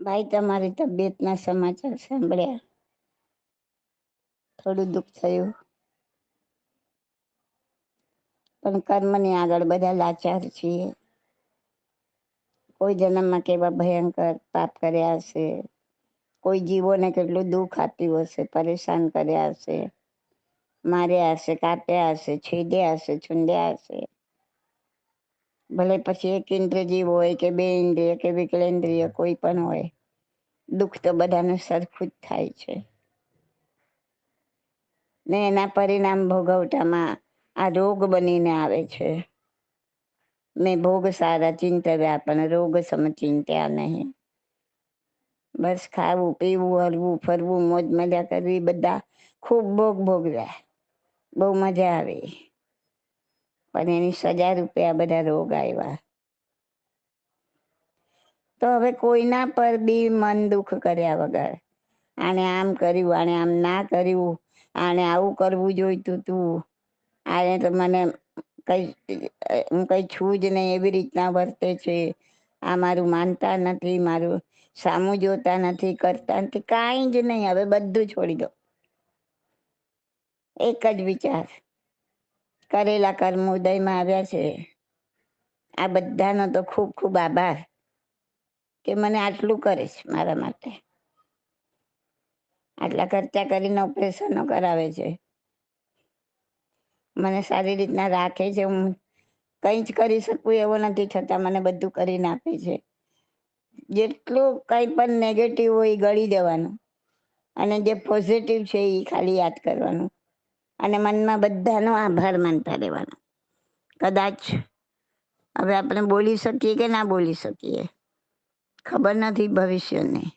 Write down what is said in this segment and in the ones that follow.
ભાઈ, તમારી તબિયતના સમાચાર સાંભળ્યા? થોડું દુઃખ થયું. પણ કર્મની આગળ બધા લાચાર છીએ. કોઈ જન્મમાં કેવા ભયંકર પાપ કર્યા હશે? કોઈ જીવોને કેટલું દુઃખ આપ્યું હશે, પરેશાન કર્યા હશે? માર્યા હશે, કાપ્યા હશે, છેદ્યા હશે, છુંદ્યા હશે? ભલે પછી એક ઇન્દ્રજીવ હોય કે બે ઇન્દ્રિય કે વિકલેન્દ્રિય કોઈ પણ હોય દુઃખ તો બધાને સરખું જ થાય છે. ને એના પરિણામ ભોગવટામાં આ રોગ બનીને આવે છે. મેં ભોગ સારા ચિંતવ્યા પણ રોગ સમ ચિંત્યા નહીં. બસ ખાવું પીવું હરવું ફરવું મોજ મજા કરવી બધા ખૂબ ભોગ ભોગવ્યા. બહુ મજા આવી. પણ એની સજા રૂપે આ બધા રોગ આવ્યા. તો હવે કોઈના પર બી મન, દુઃખ કર્યા વગર. આને આમ કર્યું, આને આમ ના કર્યું, આને આવું કરવું જોઈતું તું. આને તો મને કઈ, હું કઈ છું જ નહીં એવી રીતના વર્તે છે. આ મારું માનતા નથી, મારું સામું જોતા નથી, કરતા નથી, કાંઈ જ નહીં. હવે બધું છોડી દો. એક જ વિચાર. કરેલા કર્મ ઉદયમાં આવ્યા છે. આ બધાનો તો ખૂબ ખૂબ આભાર કે મને આટલું કરે છે મારા માટે. આટલા ખર્ચા કરીને ઓપરેશનો કરાવે છે. મને સારી રીતના રાખે છે. હું કંઈ જ કરી શકું એવો નથી છતાં મને બધું કરીને આપે છે. જેટલું કંઈ પણ નેગેટિવ હોય એ ગળી દેવાનું. અને જે પોઝિટિવ છે એ ખાલી યાદ કરવાનું. અને મનમાં બધાનો આભાર માનતા રહેવાનો. કદાચ હવે આપણે બોલી શકીએ કે ના બોલી શકીએ? ખબર નથી ભવિષ્યની.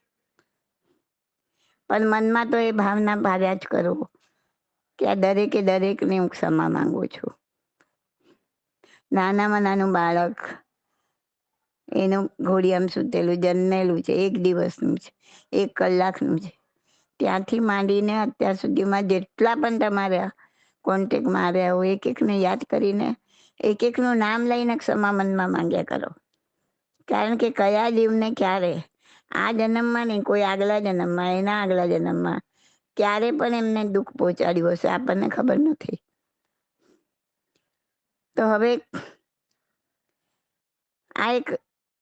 પણ મનમાં તો એ ભાવના ભાવ્યા જ કરો કે આ દરેકે દરેકને હું ક્ષમા માંગુ છું. નાનામાં નાનું બાળક, એનું ઘોડિયામ સૂતેલું, જન્મેલું છે, એક દિવસનું છે, એક કલાકનું છે. ત્યાંથી માંડીને અત્યાર સુધીમાં જેટલા પણ તમારા કોન્ટેક્ટમાં આવ્યા હોય, એક એકને યાદ કરીને, એક એકનું નામ લઈને ક્ષમા મનમાં માંગ્યા કરો. કારણ કે કયા જીવને ક્યારે, આ જન્મમાં નહીં, કોઈ આગલા જન્મમાં, એના આગલા જન્મમાં, ક્યારે પણ એમને દુઃખ પહોંચાડ્યું હશે, આપણને ખબર નથી. તો હવે આ એક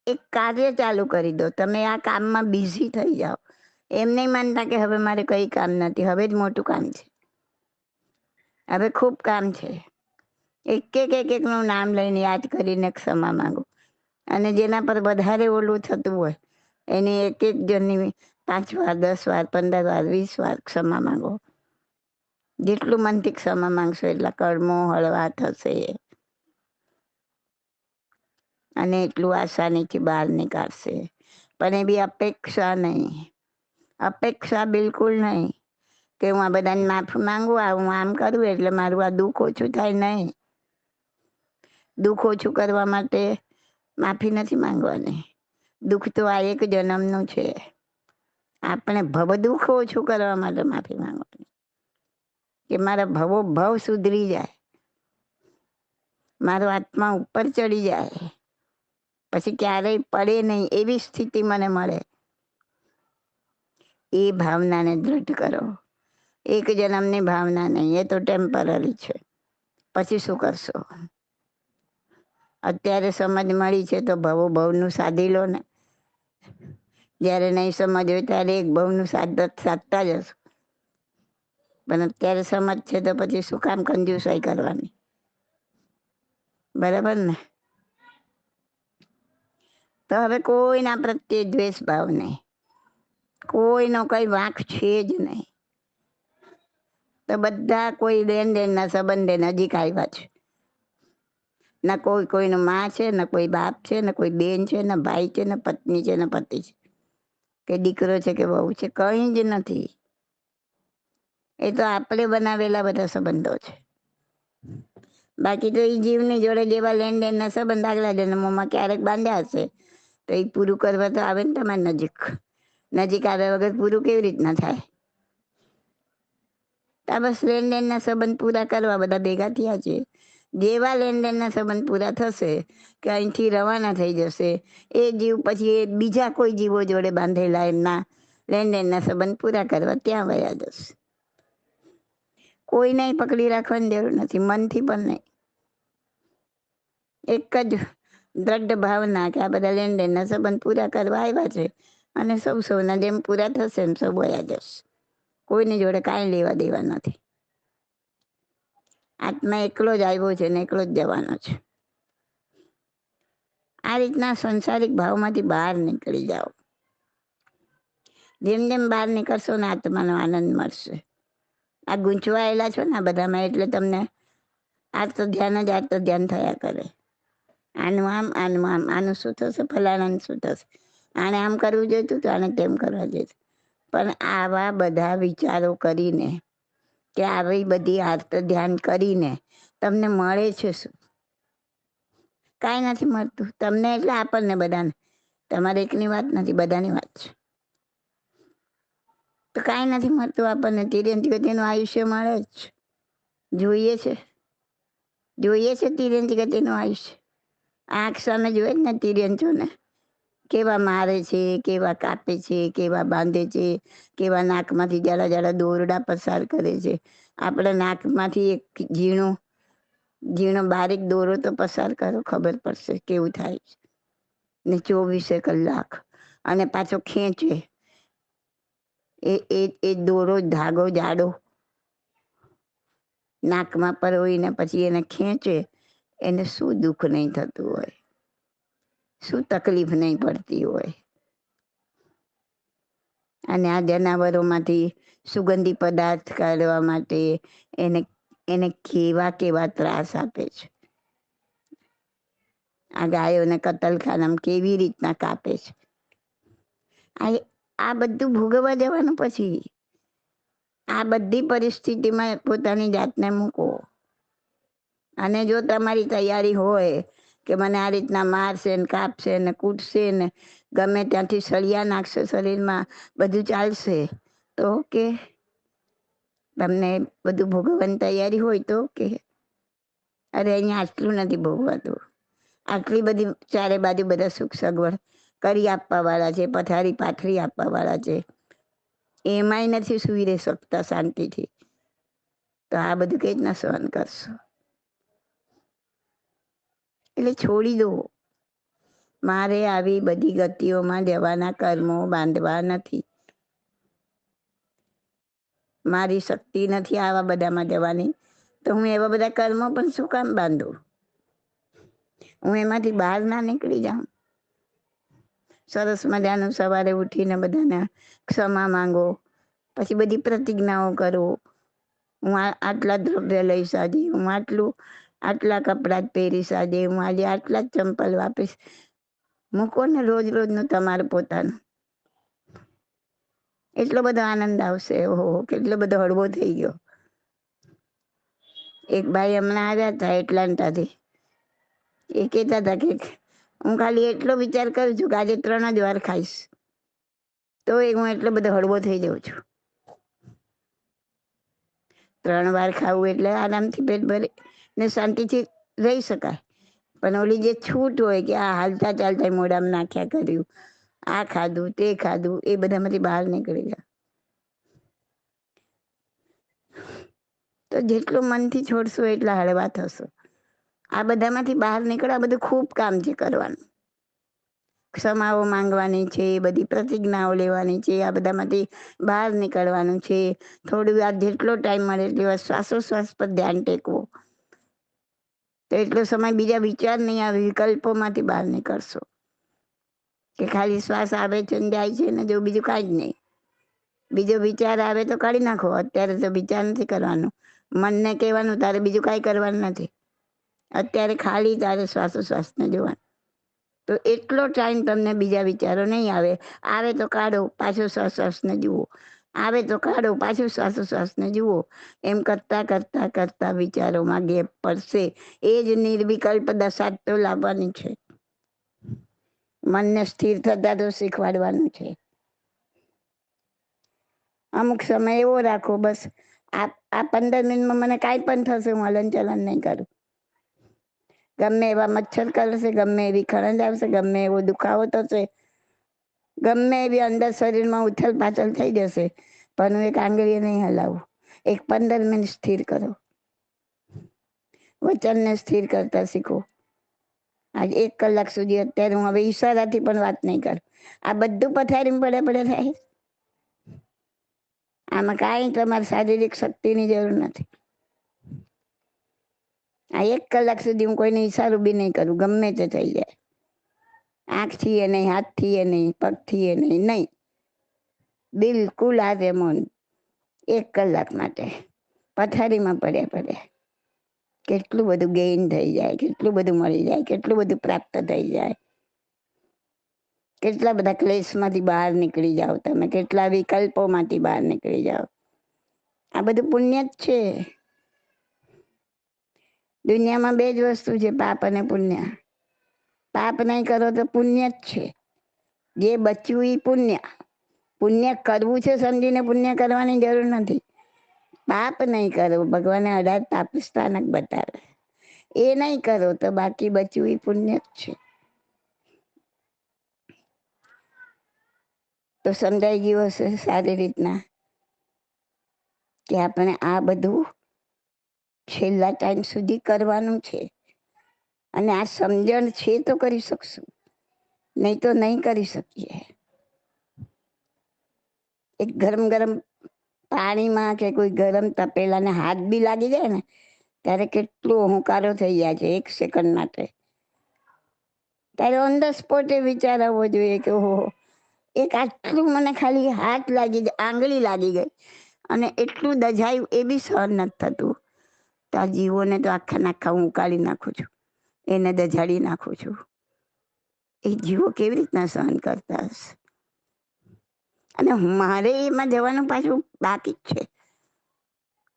એક કાર્ય ચાલુ કરી દો. તમે આ કામમાં બિઝી થઈ જાઓ. એમ નહીં માનતા કે હવે મારે કઈ કામ નથી, હવે જ મોટું કામ છે. હવે ખૂબ કામ છે. એક એક એક એકનું નામ લઈને યાદ કરીને ક્ષમા માંગો. અને જેના પર વધારે ઓલું થતું હોય, એની એક એક જણની પાંચ વાર, દસ વાર, પંદર વાર, વીસ વાર ક્ષમા માંગો. જેટલું મનથી ક્ષમા માંગશો એટલા કર્મો હળવા થશે. અને એટલું આસાનીથી બહાર નીકાળશે. પણ એ બી અપેક્ષા નહીં. અપેક્ષા બિલકુલ નહીં કે હું આ બધાને માફી માંગુ, આ હું આમ કરું એટલે મારું આ દુઃખ ઓછું થાય નહીં. દુઃખ ઓછું કરવા માટે માફી નથી માંગવાની. દુઃખ તો આ એક જન્મનું છે. આપણે ભવ દુઃખ ઓછું કરવા માટે માફી માંગવાની. કે મારા ભવો ભવ સુધરી જાય. મારો આત્મા ઉપર ચડી જાય. પછી ક્યારેય પડે નહીં એવી સ્થિતિ મને મળે. એ ભાવનાને દૃઢ કરો. એક જન્મની ભાવના નહીં, એ તો ટેમ્પરરી છે. પછી શું કરશો? અત્યારે સમજ મળી છે તો ભવો ભવનું સાધી લો ને. જ્યારે નહીં સમજ હોય ત્યારે એક ભવનું સાધત સાધતા જશો. પણ અત્યારે સમજ છે તો પછી શું કામ કંજુસાઈ કરવાની? બરાબર ને? તો હવે કોઈના પ્રત્યે દ્વેષ ભાવ નહીં. કોઈનો કઈ વાંક છે જ નહીં. તો બધા કોઈ લેન દેનના સંબંધે નજીક આવ્યા છે. ના કોઈ કોઈનો માં છે, ને કોઈ બાપ છે, ને કોઈ બેન છે, ને ભાઈ છે, ને પત્ની છે, ને પતિ છે. કે દીકરો છે કે બહુ છે, કંઈ જ નથી. એ તો આપણે બનાવેલા બધા સંબંધો છે. બાકી તો એ જીવની જોડે જેવા લેન દેનના સંબંધ આગલા જન્મોમાં ક્યારેક બાંધ્યા હશે, તો એ પૂરું કરવા તો આવે ને તમારે નજીક. નજીક આવ્યા વગર પૂરું કેવી રીતના થાય? તો બસ લેન દેનના સંબંધ પૂરા કરવા બધા ભેગા થયા છે. જેવા લેનદેનના સંબંધ પૂરા થશે કે અહીંથી રવાના થઈ જશે, એ જીવ પછી એ બીજા કોઈ જીવો જોડે બાંધેલા એમના લેનદેનના સંબંધ પૂરા કરવા ત્યાં વયા જશે. કોઈને પકડી રાખવાની જરૂર નથી, મનથી પણ નહીં. એક જ દ્રઢ ભાવના કે આ બધા લેનદેનના સંબંધ પૂરા કરવા આવ્યા છે. અને સૌ સૌના જેમ પૂરા થશે એમ સૌ બોયા જશે. કોઈની જોડે કાંઈ લેવા દેવા નથી. આત્મા એકલો જ આવ્યો છે ને એકલો જ જવાનો છે. આ રીતના સંસારિક ભાવમાંથી બહાર નીકળી જાઓ. જેમ જેમ બહાર નીકળશો ને આત્માનો આનંદ મળશે. આ ગૂંચવાયેલા છો ને આ બધામાં એટલે તમને આ તો ધ્યાન જ આ તો ધ્યાન થયા કરે. આનું આમ આનું આમ, આનું શું થશે? ફલાણાનું શું થશે? આને આમ કરવું જોઈતું તો આને તેમ કરવા જોઈતું પણ આવા બધા વિચારો કરીને કે આવી બધી આર્ત ધ્યાન કરીને તમને મળે છે શું? કાંઈ નથી મળતું. તમને એટલે આપણને બધાને. તમારે એકની વાત નથી, બધાની વાત છે. તો કાંઈ નથી મળતું આપણને. તિર્યંત ગતિનું આયુષ્ય મળે જ જોઈએ છે. જોઈએ છે તિર્યંત ગતિનું આયુષ્ય. આંખ સામે જોઈએ ને તિર્યંચોને કેવા મારે છે, કેવા કાપે છે, કેવા બાંધે છે, કેવા નાકમાંથી જાડા જાડા દોરડા પસાર કરે છે. આપણા નાકમાંથી એક ઝીણો ઝીણો બારીક દોરો તો પસાર કરો, ખબર પડશે કેવું થાય છે. ને ચોવીસે કલાક. અને પાછો ખેંચે. એ એ એ દોરો ધાગો જાડો નાકમાં પરોવીને પછી એને ખેંચે. એને શું દુઃખ નહીં થતું હોય. શું તકલીફ નહીં પડતી હોય. અને આ જનાવરોમાંથી સુગંધી પદાર્થ કાઢવા માટે એને એને કેવા કેવા ત્રાસ આપે છે. આ ગાયોને કતલખાનામાં કેવી રીતના કાપે છે. આ આ બધું ભોગવવા જવાનું પછી આ બધી પરિસ્થિતિમાં પોતાની જાતને મૂકો. અને જો તમારી તૈયારી હોય કે મને આ રીતના મારશે ને કાપશે ને કૂટશે ને ગમે ત્યાંથી સળિયા નાખશે શરીરમાં, બધું ચાલશે. તો કે તમને બધું ભોગવવાની તૈયારી હોય તો કે અરે અહીંયા આટલું નથી ભોગવાતું. આટલી બધી ચારે બાજુ બધા સુખ સગવડ કરી આપવા વાળા છે, પથારી પાથરી આપવા વાળા છે. એમાંય નથી સુઈ રહી શકતા શાંતિથી. તો આ બધું કઈ રીતના સહન કરશો? એટલે છોડી દો. મારે આવી બધી ગતિઓમાં જવાના કર્મો બાંધવા નથી. મારી શક્તિ નથી આવા બધામાં જવાની. તો હું એવા બધા કર્મો પણ શું કામ બાંધું? હું એમાંથી બહાર ના નીકળી જાઉં. સરસ મજાનું સવારે ઉઠીને બધાને ક્ષમા માંગો. પછી બધી પ્રતિજ્ઞાઓ કરો. હું આટલા દ્રવ્ય લઈશ આજે હું આટલું આટલા કપડાં જ પહેરીશ આજે હું આજે આટલા જ ચંપલ વાપરીશ. મૂકો ને રોજ રોજનું તમારું પોતાનું. એટલો બધો આનંદ આવશે. ઓહો, કેટલો બધો હળવો થઈ ગયો. એક ભાઈ હમણાં આવ્યા હતા એટલાન્ટાથી. એ કહેતા હતા કે, હું ખાલી એટલો વિચાર કરું છું કે આજે ત્રણ જ વાર ખાઈશ. તો એ હું એટલો બધો હળવો થઈ જાઉં છું. ત્રણ વાર ખાવું એટલે આરામથી પેટ ભરે. ને શાંતિથી રહી શકાય. પણ ઓલી જે છૂટ હોય કે આ હાલતા ચાલતા મોડામાં નાખ્યા કર્યું, આ ખાધું, તે ખાધું, એ બધામાંથી બહાર નીકળી જાય તો જેટલું મનથી છોડશો એટલા હળવા થશો. આ બધામાંથી બહાર નીકળવા બધું ખૂબ કામ છે કરવાનું. ક્ષમાઓ માંગવાની છે, બધી પ્રતિજ્ઞાઓ લેવાની છે, આ બધામાંથી બહાર નીકળવાનું છે. થોડું વાર જેટલો ટાઈમ મળે એટલી વાર શ્વાસોશ્વાસ પર ધ્યાન ટેકવો. તો એટલો સમય બીજા વિચાર નહીં આવે, વિકલ્પોમાંથી બહાર નીકળશો. કે ખાલી શ્વાસ આવે છે ને જાય છે ને જો બીજું કાંઈ જ નહીં. બીજો વિચાર આવે તો કાઢી નાખો. અત્યારે તો વિચાર નથી કરવાનો. મનને કહેવાનું, તારે બીજું કાંઈ કરવાનું નથી. અત્યારે ખાલી તારે શ્વાસોશ્વાસને જોવાનું. તો એટલો ટાઈમ તમને બીજા વિચારો નહીં આવે. આવે તો કાઢો, પાછો શ્વાસોશ્વાસને જુઓ. આવે તો કાઢો, પાછું શ્વાસોશ્વાસને જુઓ. એમ કરતા કરતા કરતા વિચારોમાં ગેપ પડશે. એ જ નિર્વિકલ્પ દશા તો લાવવાની છે. મનને સ્થિર થતા તો શીખવાડવાનું છે. અમુક સમય એવો રાખો બસ. આ આ પંદર મિનિટમાં મને કાંઈ પણ થશે, હું હલન ચલન નહીં કરું. ગમે એવા મચ્છર કરશે, ગમે એવી ખણજ આવશે, ગમે એવો દુખાવો થશે ગમે એવી અંદર શરીરમાં ઉથલ પાથલ થઈ જશે, પણ હું એક આંગળીએ નહીં હલાવું. એક પંદર મિનિટ સ્થિર કરો. વચનને સ્થિર કરતા શીખો. આજે એક કલાક સુધી અત્યારે હું હવે ઈશારાથી પણ વાત નહીં કરું. આ બધું પથારીમાં પડે પડે થાય. આમાં કાંઈ તમારે શારીરિક શક્તિની જરૂર નથી. આ એક કલાક સુધી હું કોઈને ઈશારું બી નહીં કરું, ગમે તે થઈ જાય. આંખથી એ નહીં હાથથી એ નહીં પગથી એ નહીં નહીં. બિલકુલ આ રેમોન એક કલાક માટે. પથારીમાં પડ્યા પડ્યા. કેટલું બધું ગેઇન થઈ જાય, કેટલું બધું મળી જાય, કેટલું બધું પ્રાપ્ત થઈ જાય. કેટલા બધા ક્લેશમાંથી બહાર નીકળી જાઓ તમે, કેટલા વિકલ્પોમાંથી બહાર નીકળી જાઓ. આ બધું પુણ્ય જ છે. દુનિયામાં બે જ વસ્તુ છે, પાપ અને પુણ્ય. પાપ નહીં કરો તો પુણ્ય જ છે. જે બચ્યું એ પુણ્ય. પુણ્ય કરવું છે સમજીને પુણ્ય કરવાની જરૂર નથી. પાપ નહીં કરો, ભગવાને અઢાર પાપ સ્થાનક બતાવે. એ નહીં કરો તો બાકી બચ્યું એ પુણ્ય જ છે. તો સમજાઈ ગયું હશે સારી રીતના કે આપણે આ બધું છેલ્લા ટાઈમ સુધી કરવાનું છે. અને આ સમજણ છે તો કરી શકશું. નહીં તો નહીં કરી શકીએ. એક ગરમ ગરમ પાણીમાં કે કોઈ ગરમ તપેલાને હાથ બી લાગી જાય ને, ત્યારે કેટલો હોંકારો થઈ જાય છે એક સેકન્ડ માટે. ત્યારે ઓન ધ સ્પોટે વિચાર આવવો જોઈએ કે ઓહો, એક આટલું મને ખાલી હાથ લાગી આંગળી લાગી ગઈ, અને એટલું દજાયું એ બી સહન નથી થતું. તો આ જીવોને તો આખા નાખા હું ઉકાળી નાખું છું. એને દજાડી નાખું છું. એ જીવો કેવી રીતના સહન કરતા હશે? અને મારે એમાં જવાનું પાછું બાકી જ છે.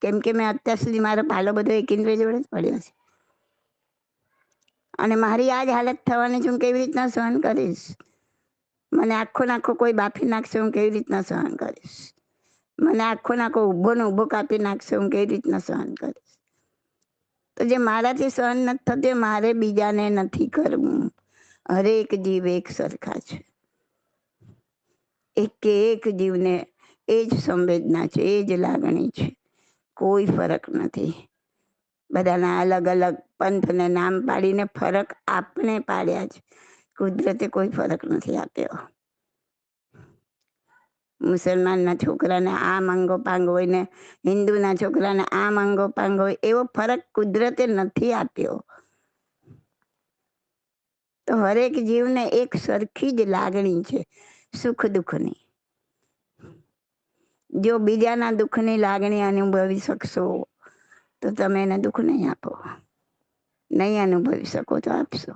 કેમ કે મેં અત્યાર સુધી મારો પાલો બધો એકિન્દ્ર જોડે જ પડ્યો છે. અને મારી આ જ હાલત થવાની છે, હું કેવી રીતના સહન કરીશ? મને આખો નાખો કોઈ બાફી નાખશે, હું કેવી રીતના સહન કરીશ? મને આખો નાખો ઊભો ને ઊભો કાપી નાખશે, હું કેવી રીતના સહન કરીશ? તો જે મારાથી સહન નથી થતું મારે બીજાને નથી કરવું. હરેક જીવ એક સરખા છે. એક એક જીવને એ જ સંવેદના છે, એ જ લાગણી છે. કોઈ ફરક નથી. બધાના અલગ અલગ પંથને નામ પાડીને ફરક આપણે પાડ્યા છે કુદરતે કોઈ ફરક નથી આપ્યો. મુસલમાનના છોકરાને આ માંગો પાંગ હોય ને હિન્દુના છોકરાને આ માંગો પાંગ હોય, એવો ફરક કુદરતે નથી આપ્યો. તો હરેક જીવને એક સરખી જ લાગણી છે, સુખ દુઃખની. જો બીજાના દુઃખની લાગણી અનુભવી શકશો, તો તમે એને દુઃખ નહીં આપો. નહીં અનુભવી શકો તો આપશો.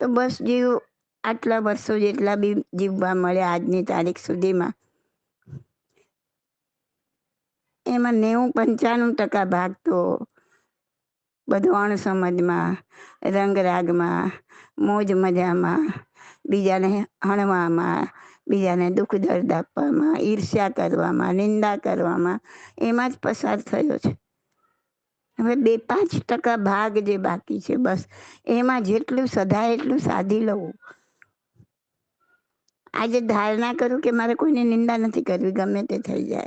તો બસ જીવ આટલા વર્ષો જેટલા બી જીવવા મળ્યા આજની તારીખ સુધીમાં. એમાં નેવું પંચાણું ટકા ભાગ તો બધો અણસમજમાં રંગરાગમાં, મોજ મજામાં, બીજાને હણવામાં, બીજાને દુઃખ દર્દ આપવામાં, ઈર્ષ્યા કરવામાં, નિંદા કરવામાં એમાં જ પસાર થયો છે. હવે બે પાંચ ટકા ભાગ જે બાકી છે બસ, એમાં જેટલું સધાય એટલું સાધી લઉં. આજે ધારણા કરું કે મારે કોઈને નિંદા નથી કરવી, ગમે તે થઈ જાય.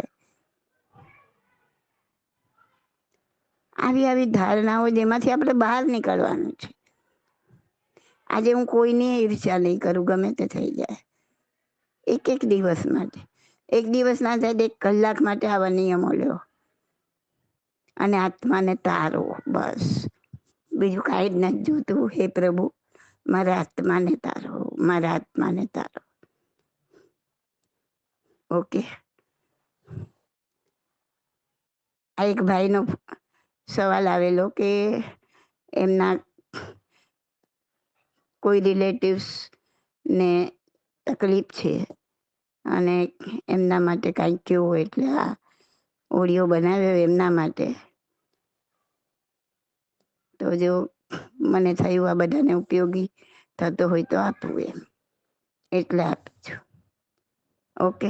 આવી આવી ધારણાઓ જેમાંથી આપણે બહાર નીકળવાનું છે. આજે હું કોઈની ઈર્ષ્યા નહીં કરું, ગમે તે થઈ જાય. એક એક દિવસ માટે. એક દિવસ ના થાય એક કલાક માટે આવા નિયમો લ્યો. અને આત્માને તારો, બસ. બીજું કાંઈ જ નથી જોતું. હે પ્રભુ, મારા આત્માને તારો, મારા આત્માને તારો. ઓકે. આ એક ભાઈનો સવાલ આવેલો કે એમના કોઈ રિલેટિવ્સ ને તકલીફ છે અને એમના માટે કાંઈક કેવું એટલે આ ઓડિયો બનાવ્યો એમના માટે. તો જો મને થયું આ બધાને ઉપયોગી થતો હોય તો આપવું એમ. એટલે આપું છું. Okay.